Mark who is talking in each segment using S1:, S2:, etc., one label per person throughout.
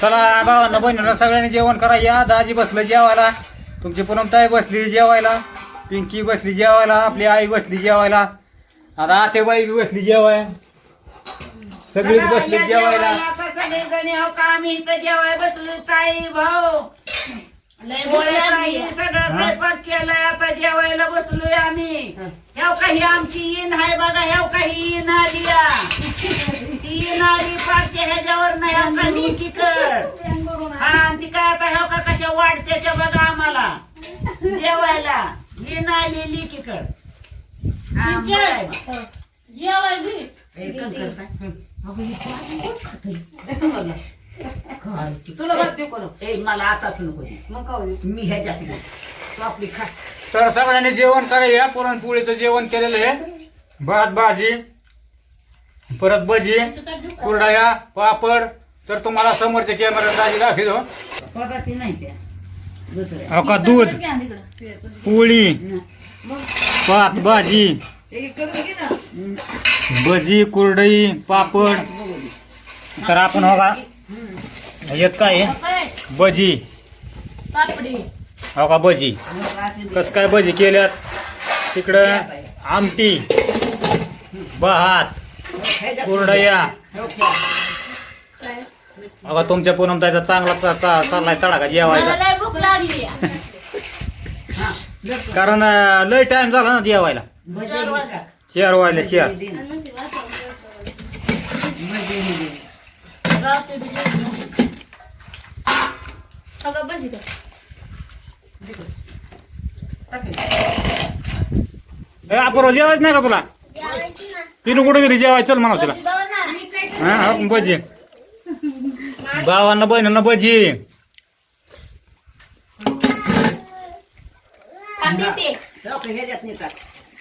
S1: चला भावांना बहिणीला सगळ्यांनी जेवण करा. या दाजी बसलं जेवायला. तुमची पूनमताई बसली जेवायला. पिंकी बसली जेवायला. आपली आई बसली जेवायला. आता आतेबाई बी बसली जेवाय सगळीच बसली जेवायला.
S2: आता सगळेजण का? आम्ही इथं जेवाय बसलो ताई भाऊ. सगळं स्वयंपाक केलाय आता जेवायला बसलोय आम्ही. ह्याव काही आमची ईन आहे बघा ह्याव काही ईन आली या. ती ईन आली पारच्या ह्याच्यावर नाही निकीकड हा आणि ती काय आता ह्याव का कशा वाढत्याच्या बघा आम्हाला जेवायला आली लिकीकड बरं आहे बा.
S3: जेवाय घे.
S2: कर, कर, कर. अगं, पाणी कोण खातंय? काय?
S4: तुला भात देऊ करू
S2: ए मला आताच नको.
S4: मग का?
S2: मी ह्याच्यात घेईन. तू आपली खा
S1: तर सगळ्यांनी जेवण करा या पुरणपोळीचं जेवण केलेलं आहे भात भाजी परत भजी? कुरडया पापड तर तुम्हाला समोरच्या कॅमेरा दाजी दाखवतो.
S2: पगाती नाही त्या. दुसऱ्या.
S1: हो का दूध. पोळी भात भाजी.
S4: एक एक करून घे ना.
S1: भजी कुरडई पापड. तर आपण हो का येत काय? भजी.
S3: पापडी.
S1: हो का भजी. कस काय भजी केल्यात? तिकडं आमटी भात कुरडया? अगं तुमच्या पूनमताईचा चांगला चाललाय तडाखा
S3: मला
S1: जेवायचा
S3: लय भूक लागली.
S1: कारण अं, लय टाइम झाला ना जेवायला.
S2: भजी
S3: कर.
S1: ए, आपण जेवायच नाही का तुला? तिने कुठे गेली? जेवाय चल म्हणा तिला? हा भजी. भावांना बहिणींना भजी.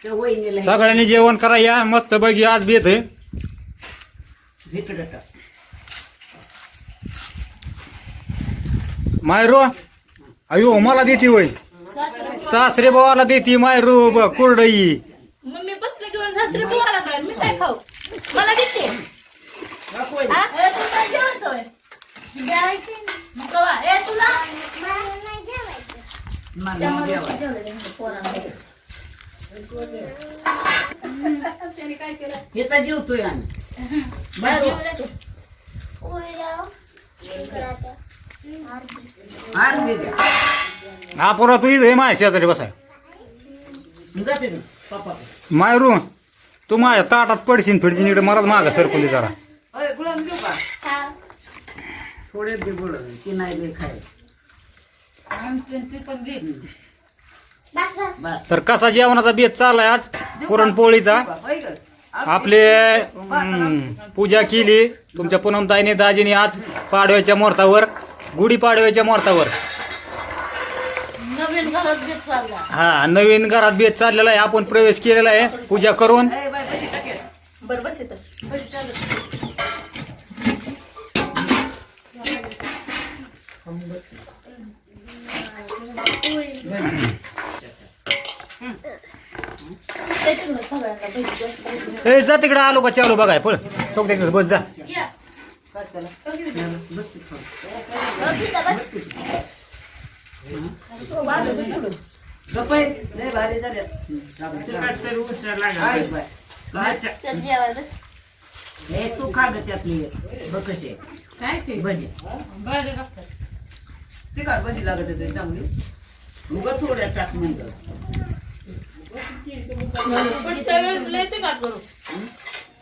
S2: वहिनीला
S1: सगळ्यांनी जेवण करा या. मस्त बघी आज बेत मायरू अयो मला देते वय
S3: सासरे
S1: भावाला देते मायरू ब- कुरडई
S3: मम्मी बसले घेऊन सासरे पोहायला जाईल मी काय खाऊ मला देते हा? ए, तुला काय जेवायचं होय? मग कवा? ए, तुला?
S2: मला
S3: त्यामुळे
S2: जेवाय.
S3: जेवलं त्यांच्या पोरांना. त्यांनी काय केलं
S2: इथं जेवतोय आम्ही.
S3: जेवलं ते.
S2: आरती द्या.
S1: हा पोरा तू इथे माझ्या शेजारी बसाय.
S2: जाते मी पप्पा
S1: मायरू तू माझ्या ताटात पडशील फिडशील इकडे मला माग सरकुली जरा
S4: अरे गुलाम देऊ का
S3: हा.
S2: थोडे दे गोड की नाही लय खाय. बस
S1: तर कसा जेवणाचा बेत चाललाय आज? पुरणपोळीचा?
S4: होय?
S1: आपले हम्म, पूजा केली. तुमच्या पूनमताईने दाजीने आज पाडव्याच्या मुहूर्तावर गुढी पाडव्याच्या मुहूर्तावर
S3: नवीन घरात बेत चालला
S1: हा नवीन घरात बेत चाललेला आहे. आपण प्रवेश केलेला आहे. पूजा करून.
S4: ए, बाय, भजी टाकेल.
S3: बरं बस येतं बस चालू त्याच्याकडं सगळ्यांना भजी जास्त भजी.
S1: ए जा तिकडे आलो का चालू बघाय पळ. तो तिकडे बस जा.
S2: तू खा ग त्यातली. बघ कशी आहे.
S3: काय ते?
S2: भजी.
S4: भजी लागत चांगली.
S2: उगा थोड्या टाक म्हणलं
S3: पुढच्या वेळेस लय ते काट करू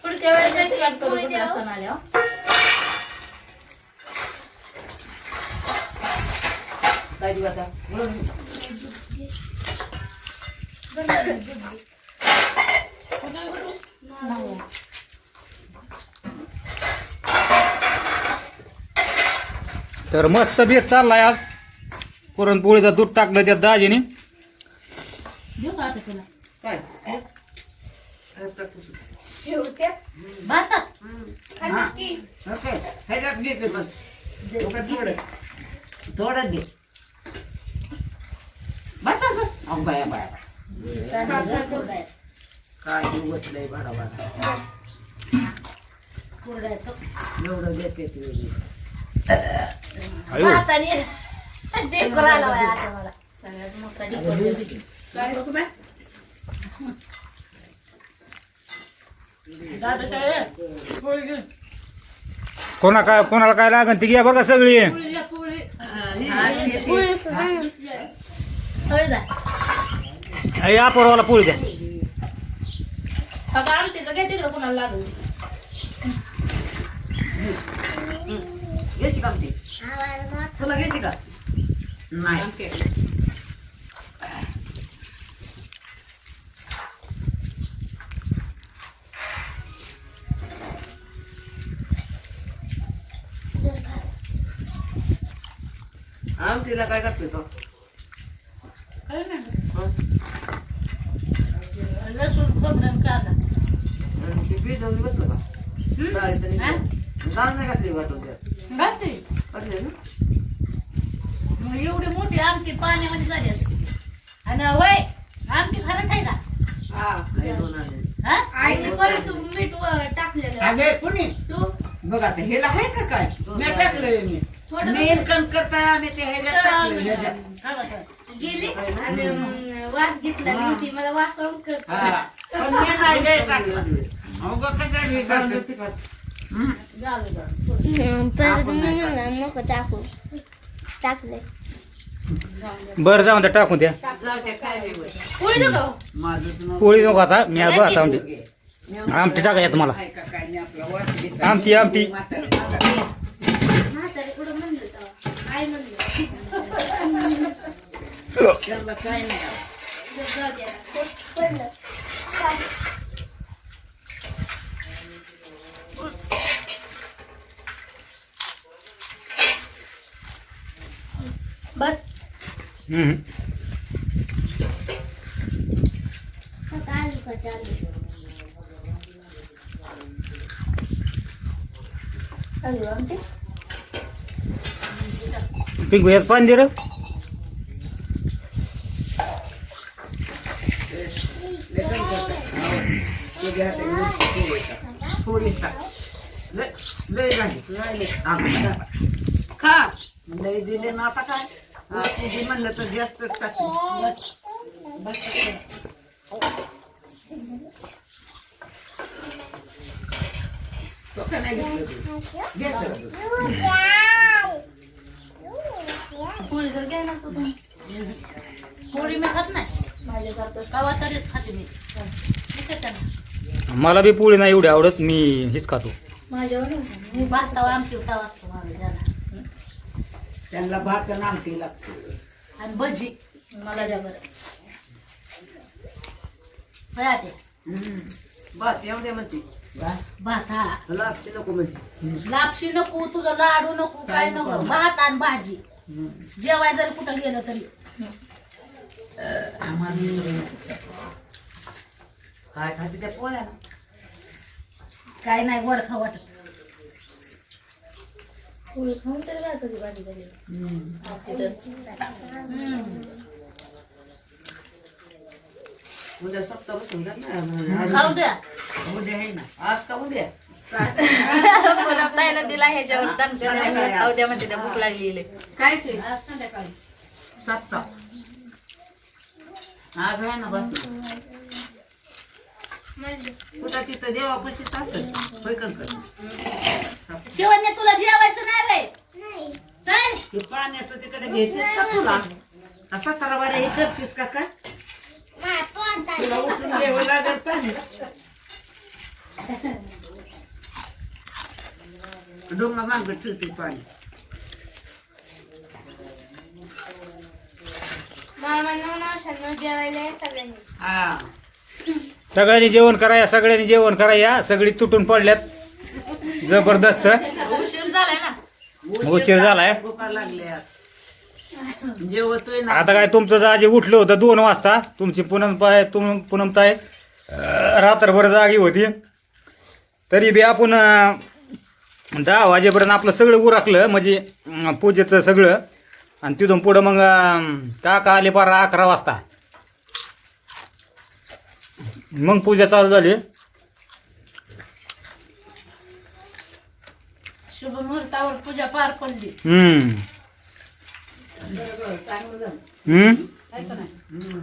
S3: पुढच्या वेळेस लय ते काट करू तुझ्या सण आल्यावर.
S4: काय देऊ आता गुलाम देऊ.
S3: कुठं करू? नाही.
S1: तर मस्त बेत चाललाय आज पुरणपोळीचं दूध टाकलं त्या दाजीने.
S3: देऊ का आता तुला?
S4: काय?
S3: भातात.
S2: हा. थोडं. घे. बस बस, बस अहो, बाया बाया बाया. काय उगतलंय भाडा भाडा.
S3: कुरड्या
S2: एवढं देते तू.
S1: अयो
S3: भाताने. डेकोर आला बाई आता मला. सगळ्यात मोठा डेकोर दादा काय पोळी घेऊन
S1: कोणा काय कोणाला काय लागन? ती घ्या बघा सगळी.
S3: पोळी घ्या, पोळी होय ना
S1: या पोरवाला पोळी द्या.
S3: बघा आमटीचं घ्या तिकडं कोणाला लागू
S4: घ्यायची का आमटी तुला घ्यायची का?
S2: नाही.
S4: आमटीला काय करतोय तो?
S3: काय नाही? लसूण खोबरं कांदा.
S4: जाऊन बसलं का? डाळ नाही घातली. वाटून त्यात
S3: घातली
S4: घातली ना
S3: मग मोठी आमटी पाण्यामध्ये झाली असते. आणि वय आमटी खरं काय का?
S4: आई दोन आले.
S3: हा? आणि परत तू मीठ टाकलेलं.
S2: अगे पुणे
S3: तू?
S2: बघ आता हेला आहे का काय? मी टाकलंय मी.
S3: थोडं
S2: मी इन्कम करताय आम्ही ते.
S3: खावा, खावा.
S5: गेली? आणि वास घेतला
S2: हा.
S5: नव्हती मला वास करत
S2: हा. नाही टाकलं. हे? हं.
S5: टाकू टाकले
S1: बरं जाऊन द्या टाकून द्या.
S4: जाऊ द्या काय नाही होत.
S3: पोळी
S1: नको आता मी बघा आमटी आमटी टाका येत मला.
S2: आहे का काय नाही. आपला वास घेतला.
S1: आमटी आमटी
S5: काय
S2: नाही
S5: जाऊ दे आता. पडलं
S3: बस
S1: हम्म.
S5: आता आली का चालू
S3: आली हो आमटी
S1: पिंकू यात पाणी दे रे
S2: तुझ्या हातात मिरची थोडी टाक. थोडी टाक. लय लय झाली. लय लय. खा लय दिले ना आता काय हा, तुझी म्हणलं तर जास्त टाक तो का नाही घेतलं तू? घेतलं.
S3: पोळी जर घ्यायला पोळी मी खात नाही. कवा तरीच खाते मी.
S1: मला बी पोळी नाही एवढी आवडत मी हेच खातो.
S3: माझ्यावर मी उठावा असतो माझ्या
S2: त्यांना भात आणि आमटी लागते.
S3: आणि भजी मला द्या बरं. होय आते
S4: बस येऊ दे म्हणते.
S3: भात? हा.
S4: लापशी नको म्हणजे
S3: लापशी नको तुझं लाडू नको काय नको. भात आणि भाजी. जेवाय जर कुठं गेलं तरी.
S4: काय खाते त्या पोळ्या?
S3: काय नाही वर खा वाटत.
S5: पोळी खाऊन तर काय कधी भाजी
S3: हम्म.
S4: उद्या सप्ताह बसून जा
S3: खाऊ
S4: ना.
S3: द्या
S2: उद्या आहे ना.
S4: आज का उद्या?
S5: ह्याच्यावर
S2: संध्याकाळी
S5: उद्या म्हणजे त्या भूक लागलेली
S3: काय ते? आज
S2: आज आहे ना बस.
S4: कुठं तिथं देवापाशीच असेल होय कंकर
S3: शिवण्या तुला जेवायचं नाही रे काय
S2: ते पाण्याचं तिकडे घेतेस का तुला? असा तर बरं हे करतेस का काय? तुला उठून घ्यावं पाणी. डोंगा मागं ठेवते पाणी.
S5: मामा नऊ नऊ जेवायला सगळ्यांनी.
S2: हा.
S1: सगळ्यांनी जेवण करा या सगळ्यांनी जेवण करा या. सगळी तुटून पडल्यात. जबरदस्त.
S3: उशीर झालाय ना?
S1: उशीर झालाय.
S2: भुका लागल्या जेवतोय ना.
S1: आता काय तुमचं जागे उठलं होतं दोन वाजता. तुमची पूनम पाय तुम पूनमताय अं, रात्रभर जागी होती. तरी बी आपण अं, दहा वाजेपर्यंत आपलं सगळं उरकलं म्हणजे अं, पूजेचं सगळं. आणि तिथून पुढं मग अं, काका आले पार अकरा वाजता. मग पूजा चालू झाली.
S3: शुभ मुहूर्तावर पूजा पार पडली.
S1: हम्म.
S3: चांगलं झालं
S1: हम्म.
S3: आहे का नाही?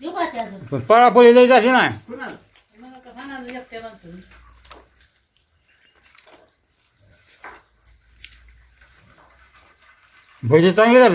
S3: येऊ का ते अजून?
S1: पण पळापळी ना
S3: मला का एकट्या.
S1: भजी चांगले झाले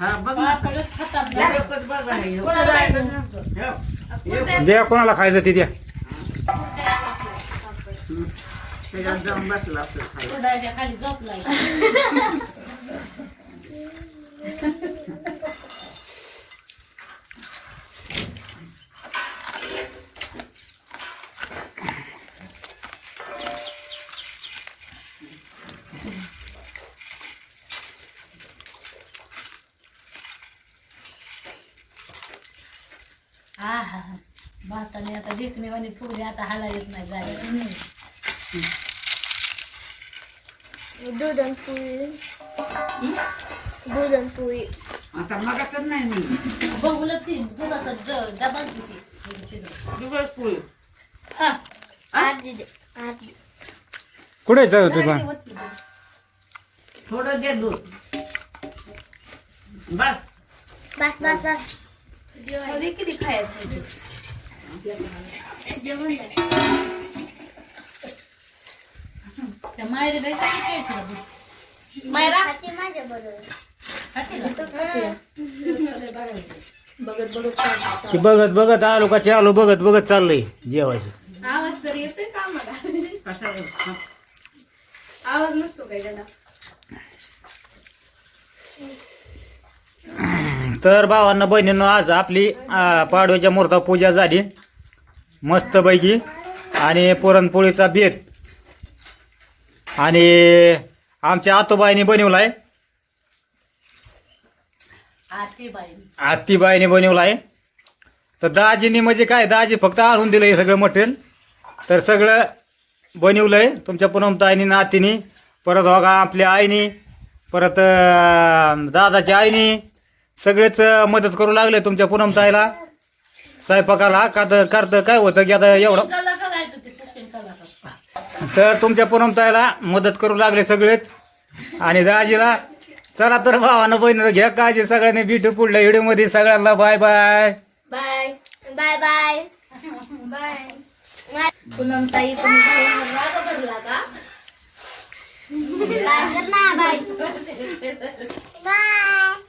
S4: हा बघ ना. एकच आहे
S1: द्या कोणाला खायचं ते द्या.
S3: कुरडया
S4: त्याच्यात जाऊन बसला असं खायला.
S3: कुरडयाच्या खाली झोपलाय हा हा हा भाताने आता देखणे वाणी फुगले आता हाला येत नाही जायला
S5: दूध आणि पोळी. दूध आणि पोळी.
S4: आता मगाच नाही मी
S3: बघून ती दुधाचा डबा
S4: दिवस पोळी.
S3: हा.
S1: कुठे जाऊ तू पण?
S3: वरती बघ.
S4: थोडं दे दूध. बस.
S5: बस बस बस.
S3: किती खायचं?
S5: जेवण.
S3: त्या मायरी मायरा
S5: माझ्या बरोबर?
S3: बघत बघत.
S1: ते बघत बघत आलो का आलो बघत बघत चाललंय जेवायचं
S3: आवाज तर येतोय का आम्हाला
S4: हा.
S3: आवाज नसतो काय त्याला
S1: तर भावांना बहिणीनं आज आपली पाडव्याच्या मुहूर्ता पूजा झाली. मस्तपैकी. आणि पुरणपोळीचा बेत. आणि आमच्या आतोबाईने बनवलाय.
S3: आते बाई
S1: आत्तीबाईने बनवलाय. तर दाजीनी म्हणजे काय दाजी फक्त आणून दिलं हे सगळं मटेरियल. तर सगळं बनवलंय तुमच्या पूनमताईनी नातीनी. परत बघा आपल्या आईनी. परत दादाच्या आईनी. सगळेच मदत करू लागले तुमच्या पूनमताईला. स्वयंपाकाला का तर करतं काय होतं की आता एवढं? तर तुमच्या पूनमताईला मदत करू लागले सगळेच. आणि दाजीला चला तर भावानं बहिणीनं घ्या काळजी सगळ्यांनी भेटू पुढल्या व्हिडिओमध्ये. सगळ्यांना bye bye.
S3: Bye.
S5: Bye bye. Bye.
S3: Poonam ताई
S5: बाय.